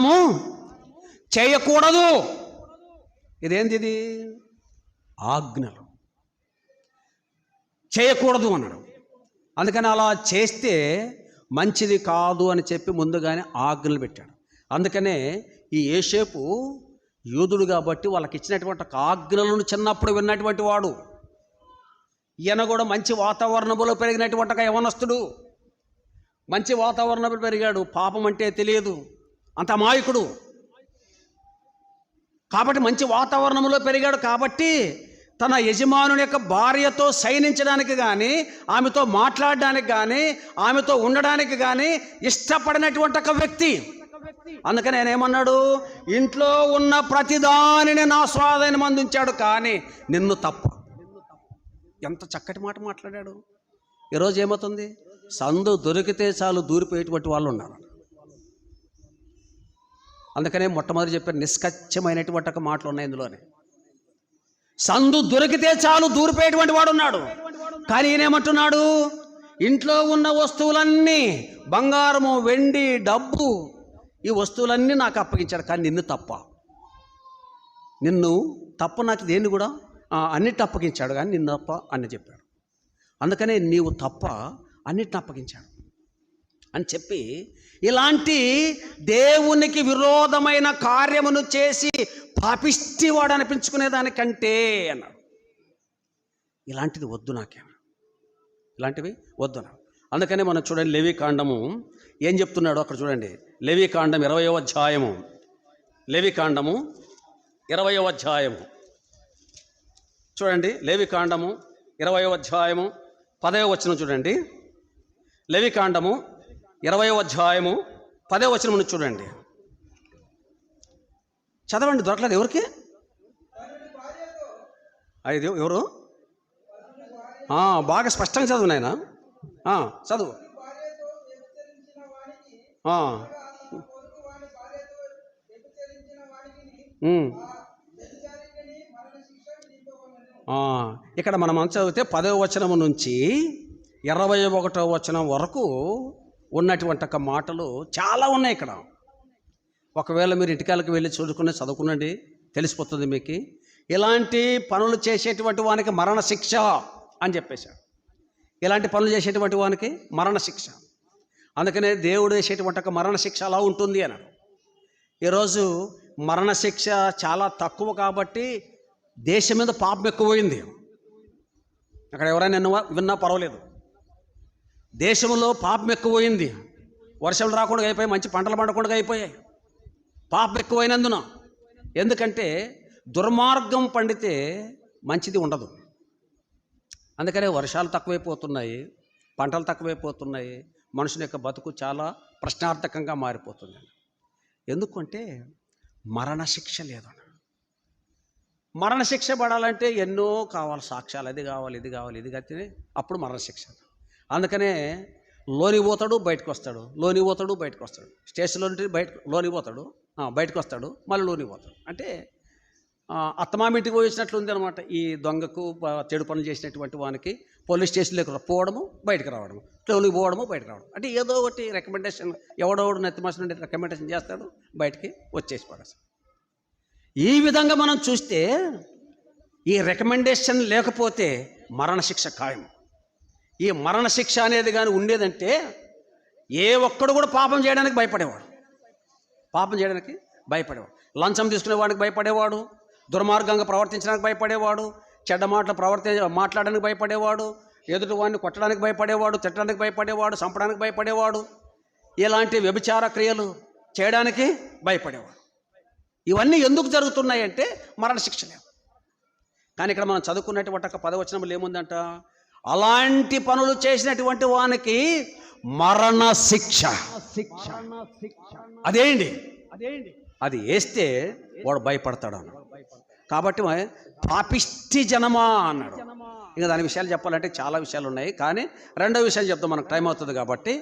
మనము చేయకూడదు. ఇదేంది ఇది ఆజ్ఞలు. చేయకూడదు అన్నాడు అందుకని అలా చేస్తే మంచిది కాదు అని చెప్పి ముందుగానే ఆజ్ఞలు పెట్టాడు. అందుకనే ఈ ఏషేపు యూదుడు కాబట్టి వాళ్ళకి ఇచ్చినటువంటి ఆజ్ఞలను చిన్నప్పుడు విన్నటువంటి వాడు. ఈయన కూడా మంచి వాతావరణంలో పెరిగినటువంటి ఒక యవనస్తుడు. మంచి వాతావరణంలో పెరిగాడు. పాపం అంటే తెలియదు. అంత అమాయకుడు. కాబట్టి మంచి వాతావరణంలో పెరిగాడు కాబట్టి తన యజమానుని యొక్క భార్యతో సైనించడానికి కానీ ఆమెతో మాట్లాడడానికి కానీ ఆమెతో ఉండడానికి కానీ ఇష్టపడినటువంటి ఒక వ్యక్తి. అందుకని ఆయన ఏమన్నాడు? ఇంట్లో ఉన్న ప్రతిదానిని నా స్వాధీనం అందించాడు కానీ నిన్ను తప్ప. ఎంత చక్కటి మాట మాట్లాడాడు. ఈరోజు ఏమవుతుంది? సందు దొరికితే చాలు దూరిపోయేటువంటి వాళ్ళు ఉన్నారు. అందుకనే మొట్టమొదటి చెప్పారు నిష్కచ్చమైనటువంటి ఒక మాటలు ఉన్నాయి ఇందులోనే. సందు దొరికితే చాలు దూరిపోయేటువంటి వాడు ఉన్నాడు కానీ ఈయనేమంటున్నాడు? ఇంట్లో ఉన్న వస్తువులన్నీ బంగారము వెండి డబ్బు ఈ వస్తువులన్నీ నాకు అప్పగించాడు. కానీ నిన్ను తప్ప. నిన్ను తప్ప నాకు దేన్ని కూడా? అన్నిటి అన్నిటిని అప్పగించాడు. కానీ నిన్ను తప్ప అని చెప్పాడు. అందుకనే నీవు తప్ప అన్నిటిని అప్పగించాడు. అని చెప్పి ఇలాంటి దేవునికి విరోధమైన కార్యమును చేసి పాపిష్టివాడు అనిపించుకునే దానికంటే అన్నాడు. ఇలాంటిది వద్దు నాకేమో ఇలాంటివి వద్దు నాకు అందుకనే మనం చూడండి లేవి కాండము. ఏం చెప్తున్నాడు అక్కడ చూడండి. లేవి కాండం ఇరవయో అధ్యాయము. లేవి కాండము ఇరవయో అధ్యాయము. చూడండి లేవి కాండము ఇరవయో అధ్యాయము పదవ వచనం చూడండి. లేవి కాండము ఇరవై అధ్యాయము పదవ వచనం నుంచి చూడండి. చదవండి దొరకలేదు. ఎవరికి? అది ఎవరు? బాగా స్పష్టంగా చదువు నాయన. చదువు. ఇక్కడ మనం చదివితే పదవ వచనం నుంచి ఇరవై ఒకటో వచనం వరకు ఉన్నటువంటి ఒక మాటలు చాలా ఉన్నాయి ఇక్కడ. ఒకవేళ మీరు ఇంటికాలకు వెళ్ళి చూసుకుని చదువుకునండి తెలిసిపోతుంది మీకు. ఇలాంటి పనులు చేసేటువంటి వానికి మరణ శిక్ష అని చెప్పేశాడు ఇలాంటి పనులు చేసేటువంటి వానికి మరణ శిక్ష అందుకనే దేవుడు వేసేటువంటి ఒక మరణ శిక్ష అలా ఉంటుంది అన్నాడు. ఈరోజు మరణ శిక్ష చాలా తక్కువ కాబట్టి దేశం మీద పాపం ఎక్కువైంది. అక్కడ ఎవరైనా విన్నా పర్వాలేదు. దేశంలో పాపం ఎక్కువైంది. వర్షాలు రాకుండా అయిపోయాయి మంచి పంటలు పండకుండా అయిపోయాయి. పాపం ఎక్కువైనందున ఎందుకంటే దుర్మార్గం పండితే మంచిది ఉండదు. అందుకనే వర్షాలు తక్కువైపోతున్నాయి పంటలు తక్కువైపోతున్నాయి మనుషుని యొక్క బతుకు చాలా ప్రశ్నార్థకంగా మారిపోతుంది. ఎందుకంటే మరణశిక్ష లేదు. మరణశిక్ష పడాలంటే ఎన్నో కావాలి సాక్ష్యాలు అది కావాలి ఇది కావాలి ఇది కత్తినే అప్పుడు మరణశిక్ష. అందుకనే లోని పోతాడు బయటకు వస్తాడు. లోని పోతాడు బయటకు వస్తాడు. స్టేషన్లో నుండి బయట లోని పోతాడు. బయటకు వస్తాడు. మళ్ళీ లోని పోతాడు. అంటే అత్తమామింటికి పోయించినట్లు ఉంది అనమాట ఈ దొంగకు చెడు పనులు చేసినటువంటి వానికి పోలీస్ స్టేషన్లోకి పోవడము బయటకు రావడము. లోనికి పోవడము బయటకు రావడం అంటే ఏదో ఒకటి రికమెండేషన్ ఎవడోడు నెత్తిమాస నుండి రికమెండేషన్ చేస్తాడు బయటికి వచ్చేసి పడేస్తాడు. ఈ విధంగా మనం చూస్తే ఈ రికమెండేషన్ లేకపోతే మరణశిక్ష ఖాయం ఈ మరణశిక్ష అనేది కానీ ఉండేదంటే ఏ ఒక్కడు కూడా పాపం చేయడానికి భయపడేవాడు. పాపం చేయడానికి భయపడేవాడు. లంచం తీసుకునే వాడికి భయపడేవాడు. దుర్మార్గంగా ప్రవర్తించడానికి భయపడేవాడు. చెడ్డ మాటలు ప్రవర్తి మాట్లాడడానికి భయపడేవాడు. ఎదుటి వాడిని కొట్టడానికి భయపడేవాడు. తిట్టడానికి భయపడేవాడు. చంపడానికి భయపడేవాడు. ఇలాంటి వ్యభిచార క్రియలు చేయడానికి భయపడేవాడు. ఇవన్నీ ఎందుకు జరుగుతున్నాయంటే మరణశిక్ష లేదు కానీ ఇక్కడ మనం చదువుకున్నటువంటి ఒక పదవచనములు ఏముందంట? అలాంటి పనులు చేసినటువంటి వానికి మరణ శిక్ష అదేంటి? అది వేస్తే వాడు భయపడతాడు కాబట్టి పాపిష్టి జనమా అన్నాడు. ఇంకా దాని విషయాలు చెప్పాలంటే చాలా విషయాలు ఉన్నాయి. కానీ రెండో విషయాలు చెప్తాం మనకు టైం అవుతుంది కాబట్టి.